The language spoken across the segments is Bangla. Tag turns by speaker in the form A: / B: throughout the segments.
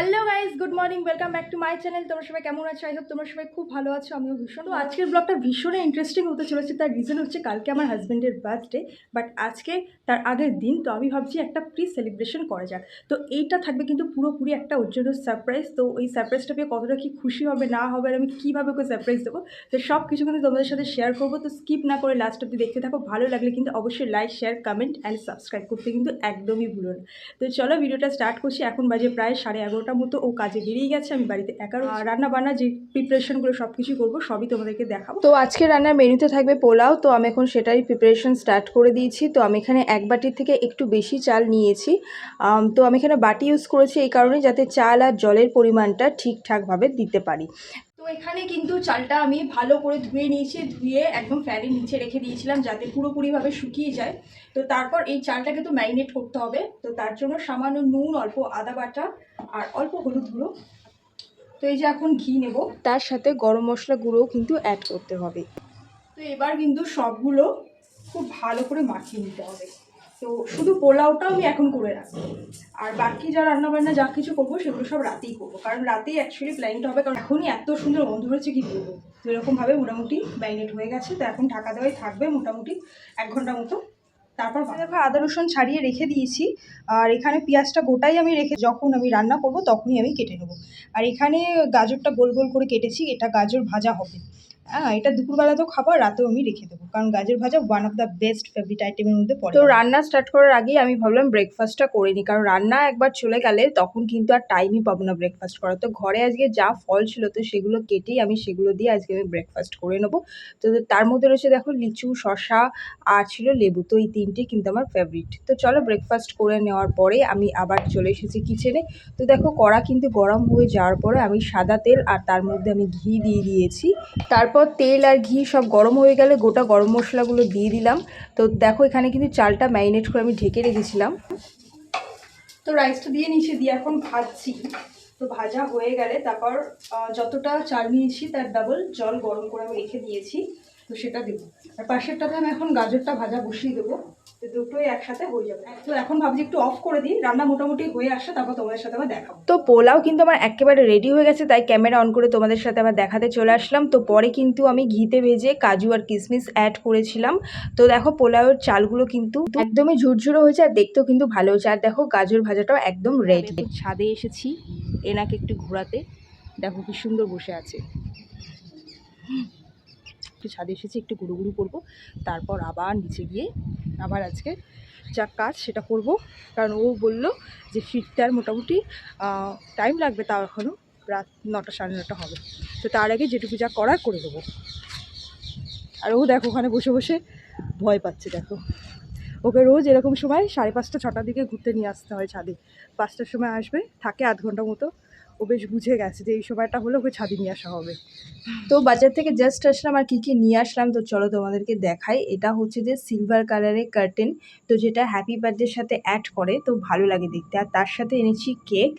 A: Hello guys good morning welcome back to my channel তোমরা সবাই কেমন আছো? আই হোপ তোমরা সবাই খুব ভালো আছো আমিও ভীষণ। তো আজকের ব্লগটা ভীষণই ইন্টারেস্টিং হতে চলেছে। তার রিজন হচ্ছে কালকে আমার হাজব্যান্ডের বার্থডে বাট আজকে তার আগের দিন তো আমি ভাবছি একটা প্রি সেলিব্রেশন করা যাক। তো এইটা থাকবে কিন্তু পুরোপুরি একটা ওর জন্য সারপ্রাইজ তো ওই সারপ্রাইজটা পেয়ে কতটা কি খুশি হবে না হবে আর আমি কীভাবে ওকে সারপ্রাইজ দেবো? তো সব কিছু কিন্তু তোমাদের সাথে শেয়ার করব। তো স্কিপ না করে লাস্ট অব্দি দেখতে থাকো। ভালো লাগলে কিন্তু অবশ্যই like share comment and subscribe করতে কিন্তু একদমই ভুলো না। তো চলো ভিডিওটা স্টার্ট করছি। এখন বাজে প্রায় সাড়ে এগারোটার মতো ও কাজে বেরিয়ে গেছে, আমি বাড়িতে একা রান্না বান্না যে প্রিপারেশনগুলো সব কিছু করব, সবই তোমাদেরকে দেখাবো। তো আজকে রান্নার মেনুতে থাকবে পোলাও, তো আমি এখন সেটাই প্রিপারেশন স্টার্ট করে দিয়েছি। তো আমি এখানে এক বাটির থেকে একটু বেশি চাল নিয়েছি। তো আমি এখানে বাটি ইউজ করেছি এই কারণে যাতে চাল আর জলের পরিমাণটা ঠিকঠাকভাবে দিতে পারি। তো এখানে কিন্তু চালটা আমি ভালো করে ধুয়ে নিয়েছি, ধুয়ে একদম ফ্যানের নিচে রেখে দিয়েছিলাম যাতে পুরোপুরিভাবে শুকিয়ে যায়। তো তারপর এই চালটাকে তো ম্যারিনেট করতে হবে। তো তার জন্য সামান্য নুন অল্প আদা বাটা আর অল্প হলুদ গুঁড়ো। তো এই যে এখন ঘি নেব। তার সাথে গরম মশলা গুঁড়োও কিন্তু অ্যাড করতে হবে। তো এবার কিন্তু সবগুলো খুব ভালো করে মাখিয়ে নিতে হবে। তো শুধু পোলাওটাও আমি এখন করে রাখব। আর বাকি যা রান্না বান্না যা কিছু করব সেগুলো সব রাতেই করব। কারণ রাতেই অ্যাকচুয়ালি প্ল্যানিংটা হবে কারণ এখনই এত সুন্দর গন্ধ হয়েছে কি করব তো এরকমভাবে মোটামুটি ম্যারিনেট হয়ে গেছে তো এখন ঢাকা দেওয়াই থাকবে মোটামুটি এক ঘণ্টা মতো। তারপর দেখো আদা, রসুন ছাড়িয়ে রেখে দিয়েছি। আর এখানে পেঁয়াজটা গোটাই আমি রেখে যখন আমি রান্না করব তখনই আমি কেটে নেব। আর এখানে গাজরটা গোল গোল করে কেটেছি, এটা গাজর ভাজা হবে। হ্যাঁ এটা দুপুরবেলাতেও খাব আর রাতেও আমি রেখে দেবো। কারণ গাজর ভাজা one of the best favourite আইটেমের মধ্যে পড়ে। তো রান্না স্টার্ট করার আগেই আমি ভাবলাম ব্রেকফাস্টটা করে নিই। কারণ রান্না একবার চলে গেলে তখন কিন্তু আর টাইমই পাবো না ব্রেকফাস্ট করার। তো ঘরে আজকে যা ফল ছিল, তো সেগুলো কেটেই আমি সেগুলো দিয়ে আজকে আমি ব্রেকফাস্ট করে নেব। তো তার মধ্যে রয়েছে দেখো লিচু শশা আর ছিল লেবু। তো এই তিনটে কিন্তু আমার ফেভারিট তো চলো ব্রেকফাস্ট করে নেওয়ার পরে আমি আবার চলে এসেছি কিচেনে তো দেখো কড়া কিন্তু গরম হয়ে যাওয়ার পরে আমি সাদা তেল আর তার মধ্যে আমি ঘি দিয়ে দিয়েছি। তারপর তেল আর ঘি সব গরম হয়ে গেলে গোটা গরম মশলাগুলো দিয়ে দিলাম। তো দেখো এখানে কিন্তু চালটা ম্যারিনেট করে আমি ঢেকে রেখেছিলাম। তো রাইসটা দিয়ে নিচে দিয়ে এখন ভাজছি। তো ভাজা হয়ে গেলে তারপর যতটা চাল নিয়েছি তার ডাবল জল গরম করে আমি রেখে দিয়েছি। তো সেটা দেবো। আর পাশেরটাতে আমি এখন গাজরটা ভাজা বসিয়ে দেবো। তো দুটোই একসাথে হয়ে যাবে। তো এখন ভাবছি একটু অফ করে দিই। রান্না মোটামুটি হয়ে আসে তারপর তোমাদের সাথে আবার দেখাবো। তো পোলাও কিন্তু আমার একেবারে রেডি হয়ে গেছে তাই ক্যামেরা অন করে তোমাদের সাথে আবার দেখাতে চলে আসলাম। তো পরে কিন্তু আমি ঘিতে ভেজে কাজু আর কিশমিশ অ্যাড করেছিলাম। তো দেখো পোলাওয়ের চালগুলো কিন্তু একদমই ঝুরঝুরো হয়েছে আর দেখতেও কিন্তু ভালো হয়েছে। আর দেখো গাজর ভাজাটাও একদম রেডি ছাদে এসেছি এনাকে একটু ঘোরাতে। দেখো কি সুন্দর বসে আছে। একটু ছাদে এসেছি, একটু গুঁড়ো গুঁড়ো করব। তারপর আবার নিচে গিয়ে আবার আজকে যা কাজ সেটা করব। কারণ ও বলল যে ফিরতে আর মোটামুটি টাইম লাগবে তাও এখনও রাত নটা সাড়ে নটা হবে। তো তার আগে যেটুকু যা করার করে দেবো। আর ও দেখো ওখানে বসে বসে ভয় পাচ্ছে, দেখো। ওকে রোজ এরকম সময় সাড়ে পাঁচটা, ছটার দিকে ঘুরতে নিয়ে আসতে হয় ছাদে। পাঁচটার সময় আসবে, থাকে আধ ঘণ্টা মতো। ও বেশ বুঝে গেছে যে এই সময়টা হলে ওকে ছাদে নিয়ে আসা হবে। তো বাজার থেকে জাস্ট আসলাম আর কী কী নিয়ে আসলাম? তো চলো তোমাদেরকে দেখাই। এটা হচ্ছে যে সিলভার কালারের কার্টেন তো যেটা হ্যাপি বার্থডের সাথে অ্যাড করে, তো ভালো লাগে দেখতে। আর তার সাথে এনেছি কেক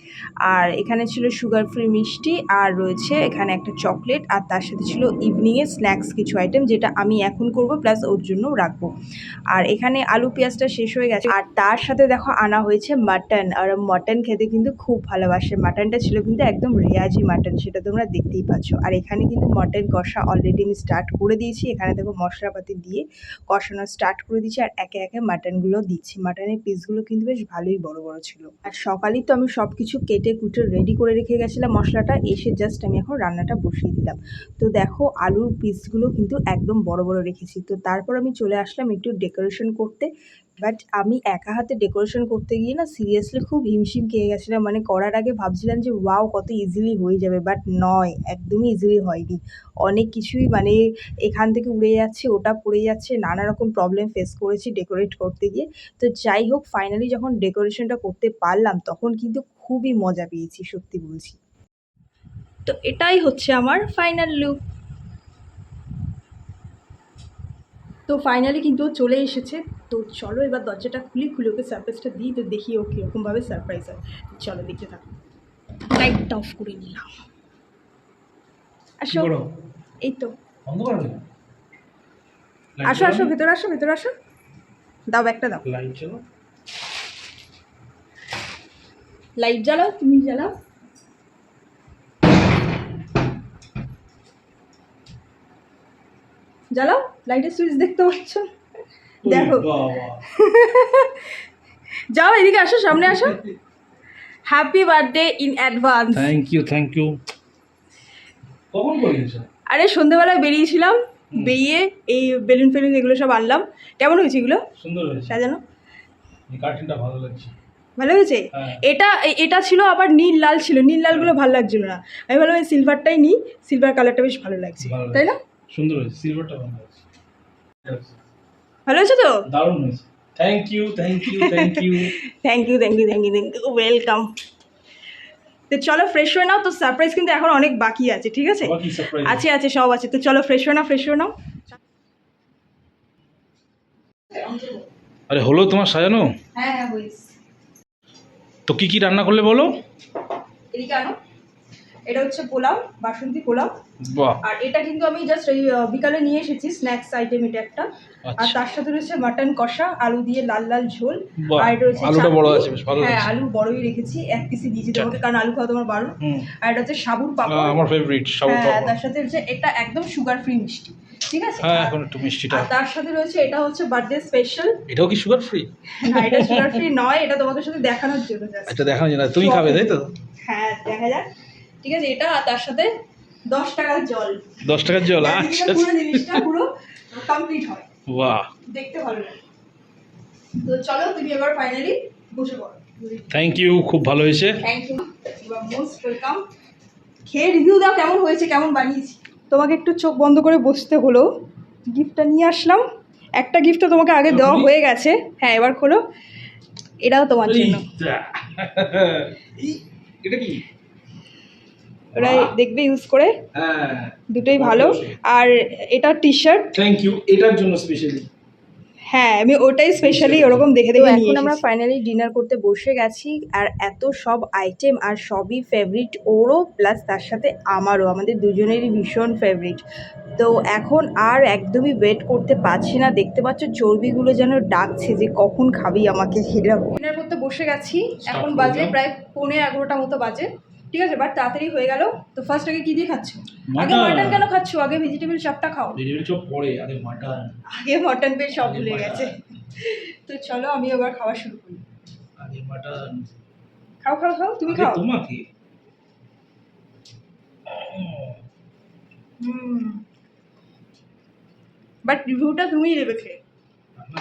A: আর এখানে ছিল সুগার ফ্রি মিষ্টি, আর রয়েছে এখানে একটা চকলেট আর তার সাথে ছিল ইভিনিংয়ে স্ন্যাক্স কিছু আইটেম যেটা আমি এখন করব প্লাস ওর জন্যও রাখব। আর এখানে আলু পেঁয়াজটা শেষ হয়ে গেছে। আর তার সাথে দেখো আনা হয়েছে মাটন আর মাটন খেতে কিন্তু খুব ভালোবাসে। মাটনটা ছিল কিন্তু একদম রেয়াজি মাটন, সেটা তোমরা দেখতেই পাচ্ছ। আর এখানে কিন্তু মাটন কষা অলরেডি আমি স্টার্ট করে দিয়েছি। এখানে দেখো মশলাপাতি দিয়ে কষানো স্টার্ট করে দিয়েছি আর একে একে মাটনগুলো দিচ্ছি। মাটনের পিসগুলো কিন্তু বেশ ভালোই বড় বড় ছিল। আর সকালেই তো আমি সব কিছু কেটে, কুটে রেডি করে রেখে গেছিলাম মশলাটা। এসে জাস্ট আমি এখন রান্নাটা বসিয়ে দিলাম। তো দেখো আলুর পিসগুলো কিন্তু একদম বড় বড় রেখেছি। তো তারপর আমি চলে আসলাম একটু ডেকোরেশন করতে। বাট আমি একা হাতে ডেকোরেশন করতে গিয়ে না সিরিয়াসলি খুব হিমশিম খেয়ে গেছিলাম। মানে করার আগে ভাবছিলাম যে ওয়াও কত ইজিলি হয়ে যাবে। বাট নয়, একদমই ইজিলি হয়নি। অনেক কিছুই মানে এখান থেকে উড়ে যাচ্ছে, ওটা পড়ে যাচ্ছে, নানা রকম প্রবলেম ফেস করেছি ডেকোরেট করতে গিয়ে। তো যাই হোক ফাইনালি যখন ডেকোরেশনটা করতে পারলাম, তখন কিন্তু খুবই মজা পেয়েছি, সত্যি বলছি। তো এটাই হচ্ছে আমার ফাইনাল লুক তো ফাইনালি কিন্তু ও চলে এসেছে। তো চলো এবার দরজাটা খুলি খুলে ওকে সারপ্রাইজটা দিই তো দেখি ও কীরকমভাবে সারপ্রাইজ হয়। চলো দেখতে থাকো। লাইটটা অফ করে নিলাম। আসো। এই তো।
B: আসো আসো ভেতরে আসো ভেতরে আসো। দাও একটা দাও।
C: লাইট
B: লাইট জ্বালাও তুমি জ্বালাও। জ্বালাও লাইটের সুইচ দেখতে পাচ্ছ? দেখো। যাও এদিকে আসো সামনে আসো। Happy birthday in advance
C: thank you thank you
B: আরে সন্ধেবেলায় বেরিয়েছিলাম বেরিয়ে এই বেলুন ফেলুন এগুলো সব আনলাম। কেমন হয়েছে এগুলো?
C: সুন্দর হয়েছে।
B: সাজানো।
C: এই ভালো লাগছে।
B: ভালো হয়েছে?
C: হ্যাঁ।
B: এটা এটা ছিল আবার নীল লাল ছিল। নীল লালগুলো ভালো লাগছিল না। আমি ভাবলাম এই সিলভারটাই নিই। সিলভার কালারটা বেশ ভালো লাগছে। তাই না?
C: সুন্দর হয়েছে সিলভারটা ভালো হয়েছে।
B: ভালো হয়েছে তো?
C: দারুণ হয়েছে। Thank you thank you thank you
B: thank you thank you thank you thank you welcome তো চলো ফ্রেশ হয়ে নাও তো সারপ্রাইজ কিন্তু এখন অনেক বাকি আছে ঠিক আছে? আছে। আছে সব আছে। তো চলো ফ্রেশ হয়ে নাও ফ্রেশ হয়ে নাও।
C: আরে হলো তোমার সাজানো?
B: হ্যাঁ হ্যাঁ
C: তো কি কি রান্না করলে বলো?
B: এদিকে আনো। এটা হচ্ছে পোলাও বাসন্তী পোলাও। আর এটা কিন্তু আমি জাস্ট এই বিকালে নিয়ে এসেছি স্ন্যাক্স আইটেম এটা একটা। আর
C: আচ্ছা।
B: তার সাথে রয়েছে মাটন কষা আলু দিয়ে লাল লাল ঝোল। আর এটা রয়েছে
C: আলুটা বড় আছে,
B: হ্যাঁ আলু বড়ই রেখেছি এক পিসি দিয়েছি তোমাকে কারণ আলু খাওয়া তোমার বারণ। আর এটা হচ্ছে সাবুর পাপড়।
C: আমার ফেভারিট সাবুত
B: হ্যাঁ
C: পাপড়।
B: তার সাথে হচ্ছে এটা একদম সুগার ফ্রি মিষ্টি। ঠিক আছে?
C: হ্যাঁ এখন একটু মিষ্টিটা।
B: আর তার সাথে রয়েছে এটা হচ্ছে বার্থডে স্পেশাল
C: এটাও কি সুগার ফ্রি
B: না এটা সুগার ফ্রি নয় এটা তোমাদের সাথে দেখানোর জন্য just।
C: আচ্ছা দেখানো যায় না তুমি খাবে তাই তো?
B: হ্যাঁ দেখা যাক। ঠিক আছে? এটা আর তার সাথে দশ টাকার জল।
C: দশ টাকার জল আচ্ছা।
B: পুরো জিনিসটা পুরো কমপ্লিট হয়।
C: বাহ।
B: দেখতে ভালো লাগে। তো চলো তুমি এবার ফাইনালি বসে পড়ো।
C: থ্যাংক ইউ খুব ভালো হয়েছে।
B: থ্যাংক ইউ মোস্ট ওয়েলকাম খেয়ে রিভিউ দাও কেমন হয়েছে কেমন বানিয়েছি। তোমাকে একটু চোখ বন্ধ করে বসতে হলো। গিফটটা নিয়ে আসলাম। একটা গিফট তোমাকে আগে দেওয়া হয়ে গেছে। হ্যাঁ এবার খোলো। এটাও তোমার জন্য।
C: এটা কি?
B: ওরা দেখবে ইউজ করে।
C: হ্যাঁ।
B: দুটোই ভালো। আর এটা টি শার্ট
C: থ্যাংক ইউ এটার জন্য স্পেশালি
B: হ্যাঁ আমি ওটাই স্পেশালি ওরকম দেখে দেখে
D: এখন আমরা
B: ফাইনালি ডিনার করতে বসে গেছি আর এত সব আইটেম আর সবই ফেভারিট ওরও প্লাস তার সাথে আমারও। আমাদের দুজনেরই ভীষণ ফেভারিট তো এখন আর একদমই ওয়েট করতে পারছি না। দেখতে পাচ্ছ চর্বিগুলো যেন ডাকছে যে কখন খাবি আমাকে সেরকম ডিনার করতে বসে গেছি। এখন বাজে প্রায় পৌনে এগারোটা মতো বাজে। ঠিক আছে বাট তাড়াতাড়ি হয়ে গেল। তো ফার্স্ট আগে কি দিয়ে খাচ্ছ? আগে। মাটন কেন খাচ্ছ? আগে ভেজিটেবল চপটা খাও।
C: ভেজিটেবল চপ পরে আরে মাটন
B: আগে মটন পেয়ে সব
C: আগে
B: ভুলে গেছে তো চলো আমি এবার খাওয়া শুরু করি।
C: আরে মাটন
B: খাও খাও খাও তুমি খাও।
C: তোমাকে।
B: বাট রিভিউটা তুমিই দেবে খেয়ে।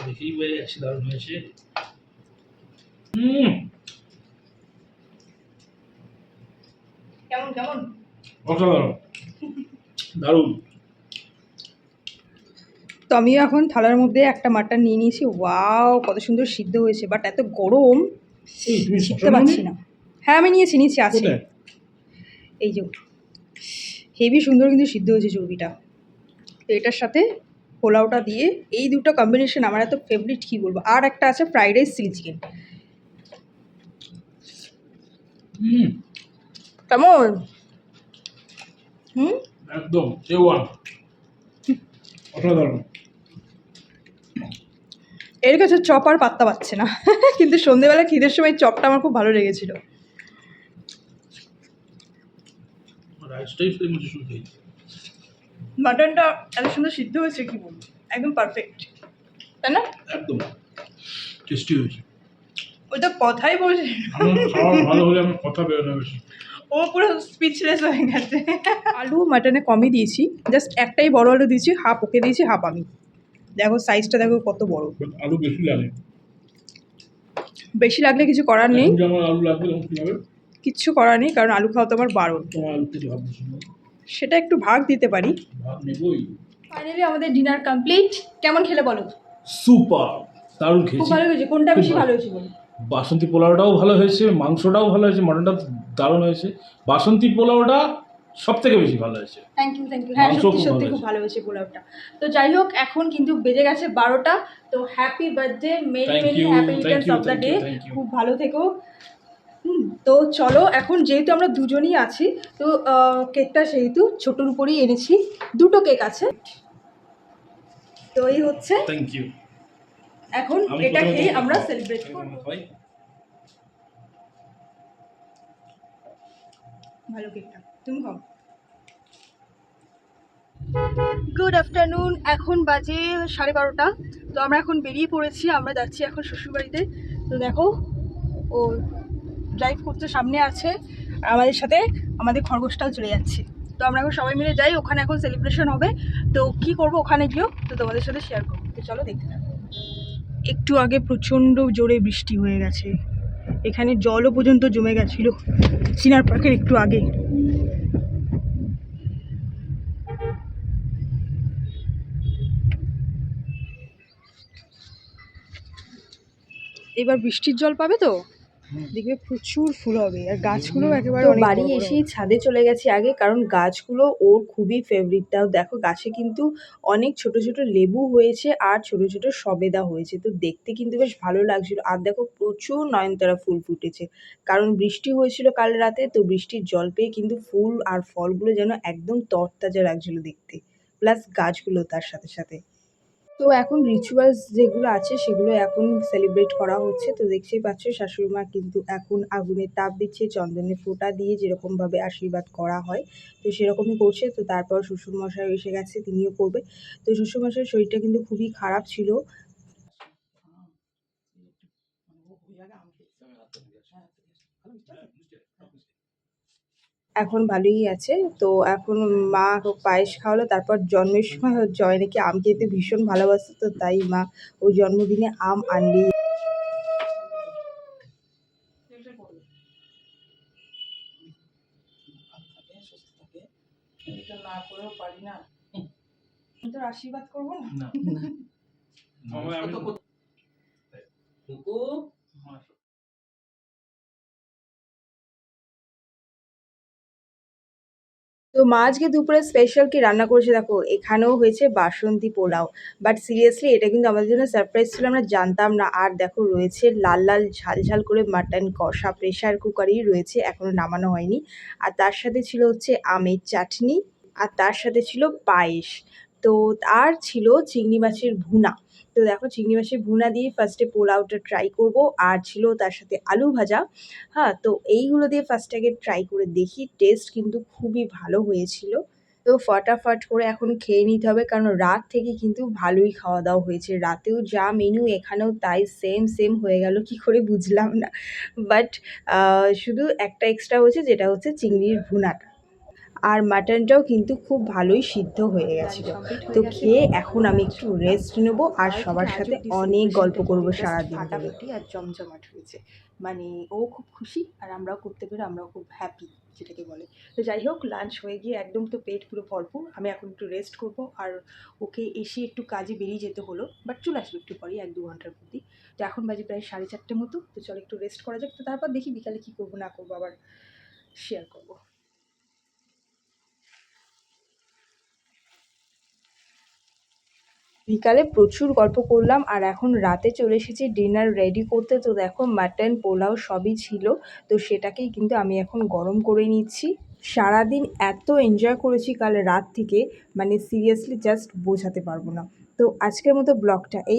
C: দেখেই বোঝা যাচ্ছে দারুণ হয়েছে। হুম।
B: কেমন কেমন?
C: অসাধারণ। দারুণ।
B: তো আমিও এখন থালার মধ্যে একটা মাটন নিয়ে নিয়েছি। ওয়াও কত সুন্দর সিদ্ধ হয়েছে বাট এত গরম।
C: এই
B: শিখতে পারছি না। হ্যাঁ আমি নিয়েছি নিয়েছি আছে। এই যে হেভি সুন্দর কিন্তু সিদ্ধ হয়েছে চর্বিটা। তো এটার সাথে পোলাওটা দিয়ে এই দুটো কম্বিনেশন আমার এত ফেভারিট কী বলব? আর একটা আছে ফ্রাইড রাইস চিলি চিকেন
C: হুম।
B: কেমন হুম
C: একদম এ ওয়ান অসাধারণ।
B: এর কাছে চপ আর পাত্তা পাচ্ছে না। কিন্তু সন্ধেবেলা খিদের সময় চপটা আমার খুব ভালো লেগেছিল। মাটনটা এত সুন্দর সিদ্ধ হয়েছে কি বলব? একদম পারফেক্ট তাই না?
C: একদম। টেস্টি হয়েছে।
B: ওই তো কথাই বলছে
C: ভালো হলে আমার কথা বেরোনো বেশি।
B: ও পুরো স্পিচলেস হয়ে গেছে। আলু মাটনে কমই দিয়েছি। জাস্ট একটাই বড় আলু দিয়েছি হাফ ওকে দিয়েছি হাফ আমি। দেখো সাইজটা দেখো কত বড়।
C: আলু বেশি লাগে।
B: বেশি লাগলে কিছু করার নেই।
C: এখন আলু লাগবে তখন কী হবে
B: কিচ্ছু করার নেই কারণ আলু খাওয়া তো আমার বারণ। সেটা একটু ভাগ দিতে পারি। ফাইনালি আমাদের ডিনার কমপ্লিট কেমন খেলে বলো?
C: সুপার দারুণ
B: খুব
C: খেয়েছি
B: ভালো হয়েছে কোনটা বেশি
C: ভালো।
B: ভালো হয়েছে বলো?
C: বাসন্তী পোলাওটাও ভালো হয়েছে মাংসটাও ভালো হয়েছে মটনটা দারুণ হয়েছে। বাসন্তী পোলাওটা সব থেকে বেশি ভালো হয়েছে।
B: থ্যাংক ইউ থ্যাংক ইউ হ্যাঁ সত্যি সত্যি খুব ভালো হয়েছে পোলাওটা। তো যাই হোক এখন কিন্তু বেজে গেছে বারোটা। তো happy birthday
C: Thank
B: many happy returns of the day. খুব ভালো থেকো। তো চলো এখন যেহেতু আমরা দুজনই আছি তো কেকটা সেহেতু ছোটোর উপরেই এনেছি। দুটো কেক আছে। তো এই হচ্ছে
C: থ্যাংক ইউ
B: এখন এটা খেয়ে আমরা সেলিব্রেট করব? ভালো কেকটা তুমি খাও। গুড আফটারনুন এখন বাজে সাড়ে বারোটা। তো আমরা এখন বেরিয়ে পড়েছি আমরা যাচ্ছি এখন শ্বশুরবাড়িতে। তো দেখো ও ড্রাইভ করতে সামনে আছে। আর আমাদের সাথে আমাদের খরগোশটাও চলে যাচ্ছে। তো আমরা এখন সবাই মিলে যাই ওখানে এখন সেলিব্রেশন হবে। তো কি করব ওখানে গিয়েও তো তোমাদের সাথে শেয়ার করব। তো চলো দেখতে একটু আগে প্রচণ্ড জোরে বৃষ্টি হয়ে গেছে। এখানে জলও পর্যন্ত জমে গেছিল, চিনার পাখের একটু আগে। এবার বৃষ্টির জল পাবে তো? দেখবে প্রচুর ফুল হবে আর গাছগুলো একেবারে
A: বাড়ি এসেই ছাদে চলে গেছি আগে কারণ গাছগুলো ওর খুবই ফেভারিট তাও দেখো গাছে কিন্তু অনেক ছোট ছোট লেবু হয়েছে আর ছোট ছোট সবেদা হয়েছে। তো দেখতে কিন্তু বেশ ভালো লাগছিল। আর দেখো প্রচুর নয়নতারা ফুল ফুটেছে। কারণ বৃষ্টি হয়েছিল কাল রাতে তো বৃষ্টির জল পেয়ে কিন্তু ফুল আর ফলগুলো যেন একদম তরতাজা লাগছিল দেখতে। প্লাস গাছগুলো তার সাথে সাথে। তো এখন রিচুয়ালস যেগুলো আছে সেগুলো এখন সেলিব্রেট করা হচ্ছে। তো দেখতেই পাচ্ছ শাশুড়ি মা কিন্তু এখন আগুনের তাপ দিচ্ছে, চন্দনে ফোঁটা দিয়ে যেরকমভাবে আশীর্বাদ করা হয়, তো সেরকমই করছে। তো তারপর শ্বশুরমশাই এসে গেছে, তিনিও করবে। তো শ্বশুরমশাইয়ের শরীরটা কিন্তু খুবই খারাপ ছিল। এখন ভালোই আছে। তো এখন মা পায়েস খাওয়ালো তারপর জন্মের সময় জয় নাকি আম খেতে ভীষণ ভালোবাসতো তো তাই মা ওই জন্মদিনে আম আনবেই
B: না করেও পারি না। তোর আশীর্বাদ করব না?
C: না আমি
A: তো মা আজকে দুপুরে স্পেশাল কি রান্না করেছে? দেখো, এখানেও হয়েছে বাসন্তী পোলাও। বাট সিরিয়াসলি এটা কিন্তু আমাদের জন্য সারপ্রাইজ ছিল, আমরা জানতাম না। আর দেখো, রয়েছে লাল লাল, ঝাল ঝাল করে মাটন কষা প্রেশার কুকারই রয়েছে এখনও নামানো হয়নি। আর তার সাথে ছিল হচ্ছে আমের চাটনি, আর তার সাথে ছিল পায়েস। তো আর ছিল চিংড়ি মাছের ভুনা। তো দেখো চিংড়ি মাছের ভুনা দিয়ে ফার্স্টে পোলাওটা ট্রাই করব। আর ছিল তার সাথে আলু ভাজা। হ্যাঁ তো এইগুলো দিয়ে ফার্স্ট আগে ট্রাই করে দেখি। টেস্ট কিন্তু খুবই ভালো হয়েছিল। তো ফটাফট করে এখন খেয়ে নিতে হবে। কারণ রাত থেকে কিন্তু ভালোই খাওয়া দাওয়া হয়েছে। রাতেও যা মেনু এখানেও তাই সেম সেম হয়ে গেল। কি করে বুঝলাম না। বাট শুধু একটা এক্সট্রা হয়েছে, যেটা হচ্ছে চিংড়ির ভুনাটা। আর মাটনটাও কিন্তু খুব ভালোই সিদ্ধ হয়ে গেছিল। তো খেয়ে এখন আমি একটু রেস্ট নেব আর সবার সাথে অনেক গল্প করব সারাদিন।
B: ফাটাফাটি আর জমজমাট হয়েছে। মানে ও খুব খুশি আর আমরাও করতে পেরে আমরাও খুব হ্যাপি যেটাকে বলে। তো যাই হোক লাঞ্চ হয়ে গিয়ে একদম তো পেট পুরো ভরপুর। আমি এখন একটু রেস্ট করব আর ওকে এসে একটু কাজে বেরিয়ে যেতে হলো বাট চলে আসবে একটু পরেই এক দু ঘণ্টার মধ্যেই। তো এখন বাজে প্রায় সাড়ে চারটে মতো। তো চলো একটু রেস্ট করা যাক। তো তারপর দেখি বিকালে কী করব না করব আবার শেয়ার করব।
A: বিকালে প্রচুর গল্প করলাম আর এখন রাতে চলে এসেছি ডিনার রেডি করতে। তো দেখো মাটন পোলাও সবই ছিল। তো সেটাকেই কিন্তু আমি এখন গরম করে নিচ্ছি। সারাদিন এত এনজয় করেছি কাল রাত থেকে মানে সিরিয়াসলি জাস্ট বোঝাতে পারব না। তো আজকের মতো ব্লগটা এই